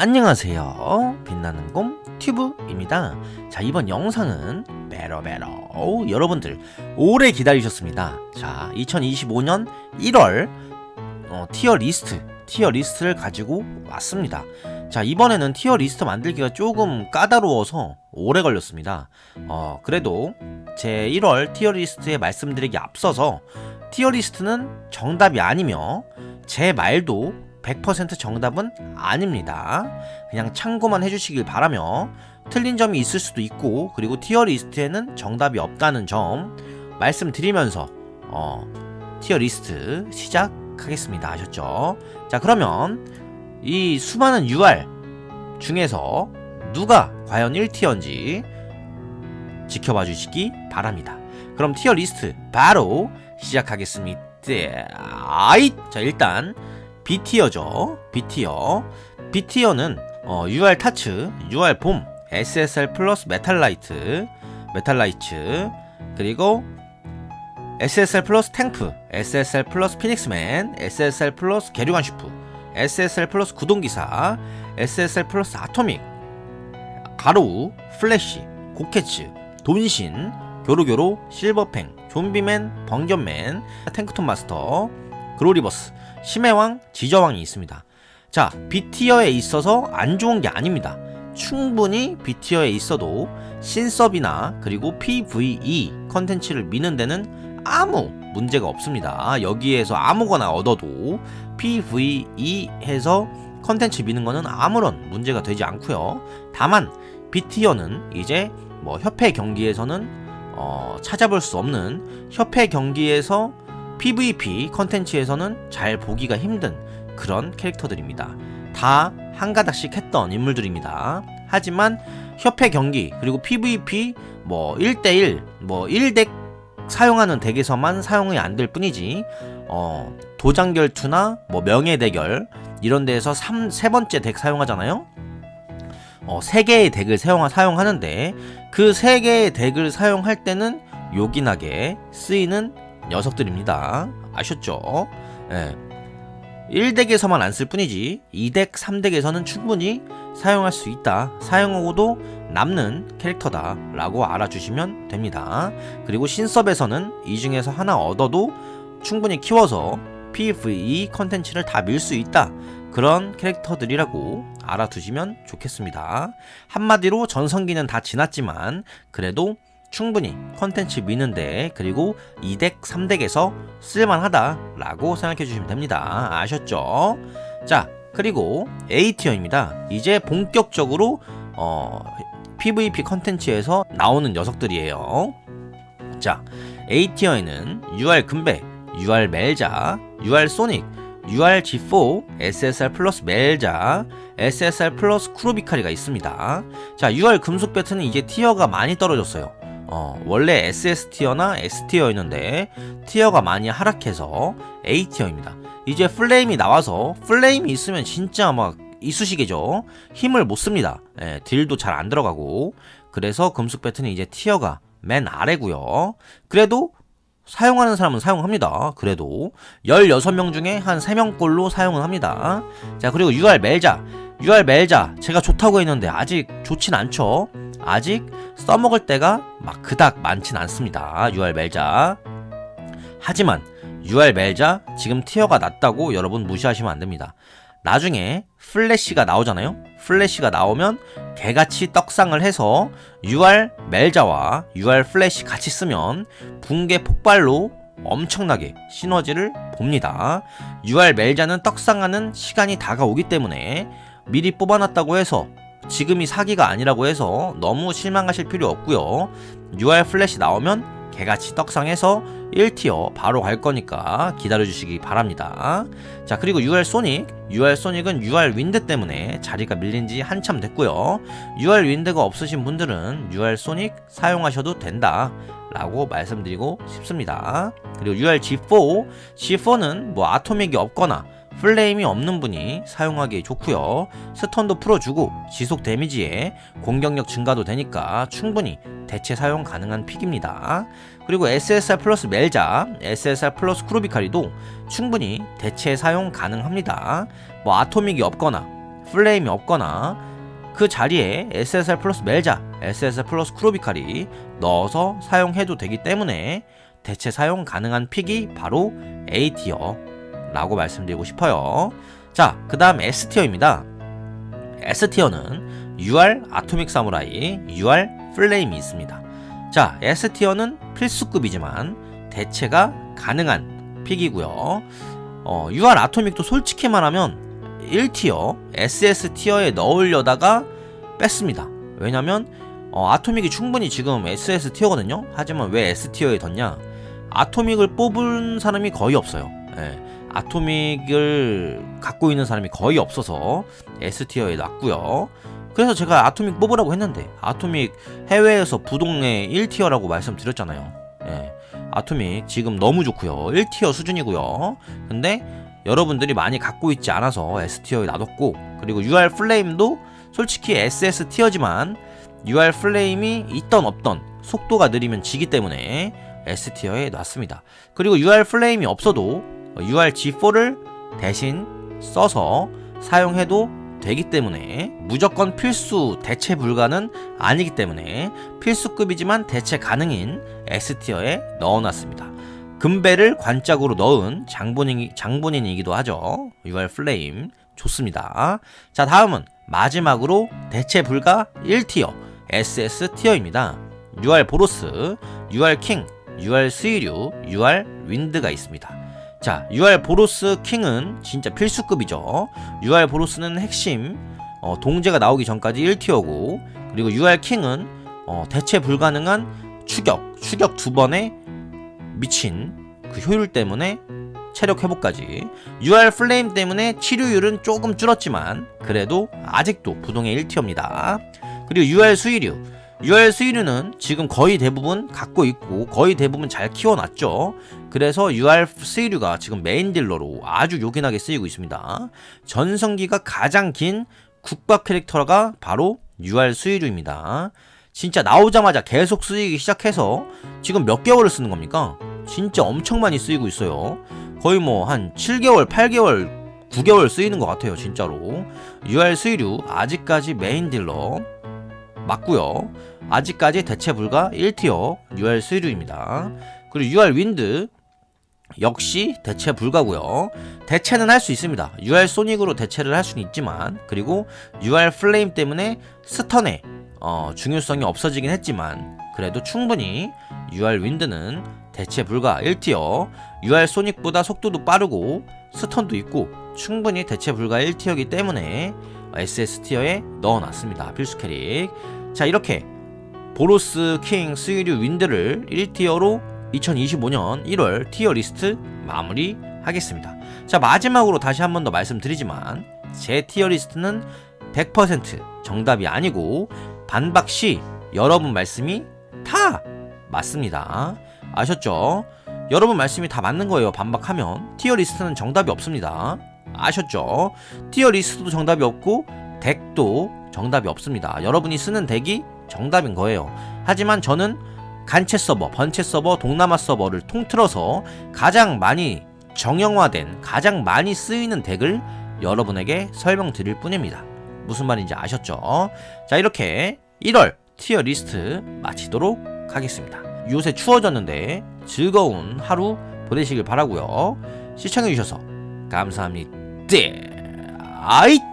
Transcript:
안녕하세요. 빛나는 곰 튜브입니다. 자, 이번 영상은 베러베러 여러분들 오래 기다리셨습니다. 자, 2025년 1월 어, 티어 리스트 티어 리스트를 가지고 왔습니다. 자, 이번에는 티어 리스트 만들기가 조금 까다로워서 오래 걸렸습니다. 어, 그래도 제 1월 티어 리스트에 말씀드리기 앞서서 티어 리스트는 정답이 아니며 제 말도 100% 정답은 아닙니다. 그냥 참고만 해주시길 바라며 틀린 점이 있을 수도 있고 그리고 티어 리스트에는 정답이 없다는 점 말씀드리면서 어, 티어 리스트 시작하겠습니다. 아셨죠? 자 그러면 이 수많은 UR 중에서 누가 과연 1티어인지 지켜봐 주시기 바랍니다. 그럼 티어 리스트 바로 시작하겠습니다. 아이 자 일단 B티어죠. B티어. B티어는 어, UR 타츠, UR 봄, SSR 플러스 메탈라이트, 메탈라이츠, 그리고 SSR 플러스 탱프, SSR 플러스 피닉스맨, SSR 플러스 계류관 슈프, SSR 플러스 구동기사, SSR 플러스 아토믹, 가로우, 플래시, 고캐츠, 돈신, 교로교로, 실버팽, 좀비맨, 번견맨, 탱크톤 마스터, 그로리버스, 심해왕, 지저왕이 있습니다. 자, B티어에 있어서 안 좋은 게 아닙니다. 충분히 B티어에 있어도 신섭이나 그리고 PVE 컨텐츠를 미는 데는 아무 문제가 없습니다. 여기에서 아무거나 얻어도 PVE 해서 컨텐츠 미는 거는 아무런 문제가 되지 않고요. 다만 B티어는 이제 뭐 협회 경기에서는 어, 찾아볼 수 없는 협회 경기에서 PVP 컨텐츠에서는 잘 보기가 힘든 그런 캐릭터들입니다. 다 한 가닥씩 했던 인물들입니다. 하지만 협회 경기 그리고 PVP 뭐 1대1 뭐 1덱 사용하는 덱에서만 사용이 안 될 뿐이지 어 도장 결투나 뭐 명예 대결 이런 데에서 3, 세 번째 덱 사용하잖아요. 어, 세 개의 덱을 사용, 사용하는데 그 세 개의 덱을 사용할 때는 요긴하게 쓰이는 녀석들입니다. 아셨죠? 예. 1덱에서만 안 쓸 뿐이지 2덱, 3덱에서는 충분히 사용할 수 있다. 사용하고도 남는 캐릭터다. 라고 알아주시면 됩니다. 그리고 신섭에서는 이 중에서 하나 얻어도 충분히 키워서 PVE 컨텐츠를 다 밀 수 있다. 그런 캐릭터들이라고 알아두시면 좋겠습니다. 한마디로 전성기는 다 지났지만 그래도 충분히 컨텐츠 미는데 그리고 2덱, 3덱에서 쓸만하다라고 생각해 주시면 됩니다. 아셨죠? 자, 그리고 A티어입니다. 이제 본격적으로 어, PVP 컨텐츠에서 나오는 녀석들이에요. 자, A티어에는 UR 금배, UR 멜자, UR 소닉, UR G4, SSR 플러스 멜자, SSR 플러스 크로비카리가 있습니다. 자, UR 금속 배트는 이제 티어가 많이 떨어졌어요. 어, 원래 SS 티어나 S 티어였는데 티어가 많이 하락해서 A 티어입니다. 이제 플레임이 나와서 플레임이 있으면 진짜 막 이쑤시개죠. 힘을 못 씁니다. 예, 딜도 잘 안 들어가고 그래서 금속 배트는 이제 티어가 맨 아래고요. 그래도 사용하는 사람은 사용합니다. 그래도 16명 중에 한 3명꼴로 사용을 합니다. 자, 그리고 UR 멜자. UR 멜자 제가 좋다고 했는데 아직 좋진 않죠. 아직 써먹을 때가 막 그닥 많진 않습니다. UR 멜자. 하지만 UR 멜자 지금 티어가 낮다고 여러분 무시하시면 안 됩니다. 나중에 플래시가 나오잖아요. 플래시가 나오면 개같이 떡상을 해서 UR 멜자와 UR 플래시 같이 쓰면 붕괴 폭발로 엄청나게 시너지를 봅니다. UR 멜자는 떡상하는 시간이 다가오기 때문에 미리 뽑아놨다고 해서 지금이 사기가 아니라고 해서 너무 실망하실 필요 없고요. UR 플래시 나오면 개같이 떡상해서 1티어 바로 갈 거니까 기다려주시기 바랍니다. 자 그리고 UR 소닉 UR 소닉은 UR 윈드 때문에 자리가 밀린 지 한참 됐고요. UR 윈드가 없으신 분들은 UR 소닉 사용하셔도 된다. 라고 말씀드리고 싶습니다. 그리고 UR G4 G4는 뭐 아토믹이 없거나 플레임이 없는 분이 사용하기 좋고요. 스턴도 풀어주고 지속 데미지에 공격력 증가도 되니까 충분히 대체 사용 가능한 픽입니다. 그리고 SSR 플러스 멜자, SSR 플러스 크루비카리도 충분히 대체 사용 가능합니다. 뭐 아토믹이 없거나 플레임이 없거나 그 자리에 SSR 플러스 멜자, SSR 플러스 크로비칼이 넣어서 사용해도 되기 때문에 대체 사용 가능한 픽이 바로 A티어 라고 말씀드리고 싶어요. 자, 그 다음 S티어입니다. S티어는 UR 아토믹 사무라이, UR 플레임이 있습니다. 자, S티어는 필수급이지만 대체가 가능한 픽이고요. 어, UR 아토믹도 솔직히 말하면 1티어, SS 티어에 넣으려다가 뺐습니다. 왜냐면 어, 아토믹이 충분히 지금 SS 티어거든요. 하지만 왜 S 티어에 뒀냐? 아토믹을 뽑은 사람이 거의 없어요. 예. 아토믹을 갖고 있는 사람이 거의 없어서 S 티어에 놨고요. 그래서 제가 아토믹 뽑으라고 했는데 아토믹 해외에서 부동의 1티어라고 말씀드렸잖아요. 예. 아토믹 지금 너무 좋고요. 1티어 수준이고요. 근데 여러분들이 많이 갖고 있지 않아서 S티어에 놔뒀고 그리고 UR 플레임도 솔직히 SS 티어지만 UR 플레임이 있던 없던 속도가 느리면 지기 때문에 S티어에 놨습니다. 그리고 UR 플레임이 없어도 UR G4를 대신 써서 사용해도 되기 때문에 무조건 필수 대체 불가는 아니기 때문에 필수급이지만 대체 가능인 S티어에 넣어놨습니다. 금배를 관짝으로 넣은 장본인, 장본인이기도 하죠. UR 플레임 좋습니다. 자 다음은 마지막으로 대체 불가 1티어 SS 티어입니다. UR 보로스, UR 킹, UR 스위류, UR 윈드가 있습니다. 자, UR 보로스 킹은 진짜 필수급이죠. UR 보로스는 핵심 어, 동제가 나오기 전까지 1티어고 그리고 UR 킹은 어, 대체 불가능한 추격, 추격 두 번에 미친 그 효율 때문에 체력 회복까지 UR 플레임 때문에 치료율은 조금 줄었지만 그래도 아직도 부동의 1티어입니다. 그리고 UR 수위류 UR 수위류는 지금 거의 대부분 갖고 있고 거의 대부분 잘 키워놨죠. 그래서 UR 수위류가 지금 메인 딜러로 아주 요긴하게 쓰이고 있습니다. 전성기가 가장 긴 국밥 캐릭터가 바로 UR 수위류입니다. 진짜 나오자마자 계속 쓰이기 시작해서 지금 몇 개월을 쓰는 겁니까? 진짜 엄청 많이 쓰이고 있어요. 거의 뭐 한 7개월, 8개월, 9개월 쓰이는 것 같아요, 진짜로. UR 수위류 아직까지 메인 딜러 맞고요. 아직까지 대체 불가 1티어 UR 수위류입니다. 그리고 UR 윈드 역시 대체 불가고요. 대체는 할 수 있습니다. UR 소닉으로 대체를 할 수는 있지만 그리고 UR 플레임 때문에 스턴의 어, 중요성이 없어지긴 했지만 그래도 충분히 UR 윈드는 대체 불가 1티어 UR 소닉보다 속도도 빠르고 스턴도 있고 충분히 대체 불가 1티어이기 때문에 SS 티어에 넣어놨습니다. 필수 캐릭. 자 이렇게 보로스, 킹, 스위류, 윈드를 1티어로 2025년 1월 티어 리스트 마무리 하겠습니다. 자 마지막으로 다시 한 번 더 말씀드리지만 제 티어 리스트는 100% 정답이 아니고 반박 시 여러분 말씀이 다 맞습니다. 아셨죠? 여러분 말씀이 다 맞는 거예요. 반박하면 티어 리스트는 정답이 없습니다. 아셨죠? 티어 리스트도 정답이 없고 덱도 정답이 없습니다. 여러분이 쓰는 덱이 정답인 거예요. 하지만 저는 간체 서버, 번체 서버, 동남아 서버를 통틀어서 가장 많이 정형화된, 가장 많이 쓰이는 덱을 여러분에게 설명드릴 뿐입니다. 무슨 말인지 아셨죠? 자, 이렇게 1월 티어 리스트 마치도록 하겠습니다. 요새 추워졌는데 즐거운 하루 보내시길 바라고요. 시청해주셔서 감사합니다. 아이!